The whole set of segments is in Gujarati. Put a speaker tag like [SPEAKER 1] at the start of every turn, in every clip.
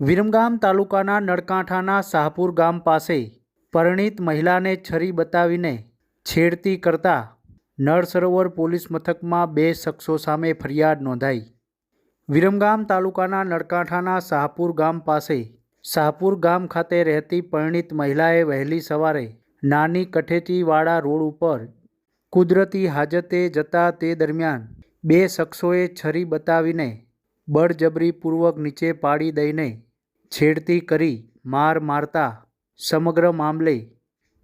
[SPEAKER 1] વિરમગામ તાલુકાના નળકાંઠાના શાહપુર ગામ પાસે પરિણીત મહિલાને છરી બતાવીને છેડતી કરતા નળ સરોવર પોલીસ મથકમાં બે શખ્સો સામે ફરિયાદ નોંધાઈ. વિરમગામ તાલુકાના નળકાંઠાના શાહપુર ગામ પાસે શાહપુર ગામ ખાતે રહેતી પરિણીત મહિલાએ વહેલી સવારે નાની કઠેચીવાળા રોડ ઉપર કુદરતી હાજતે જતા તે દરમિયાન બે શખ્સોએ છરી બતાવીને બળજબરીપૂર્વક નીચે પાડી દઈને છેડતી કરી માર મારતા સમગ્ર મામલે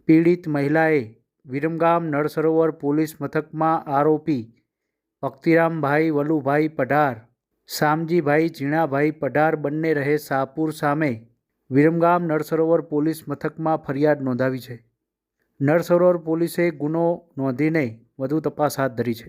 [SPEAKER 1] પીડિત મહિલાએ વિરમગામ નળસરોવર પોલીસ મથકમાં આરોપી ભક્તિરામભાઈ વલુભાઈ પઢાર, શામજીભાઈ ઝીણાભાઈ પઢાર બંને રહે શાહપુર સામે વિરમગામ નળસરોવર પોલીસ મથકમાં ફરિયાદ નોંધાવી છે. નળસરોવર પોલીસે ગુનો નોંધીને વધુ તપાસ હાથ ધરી છે.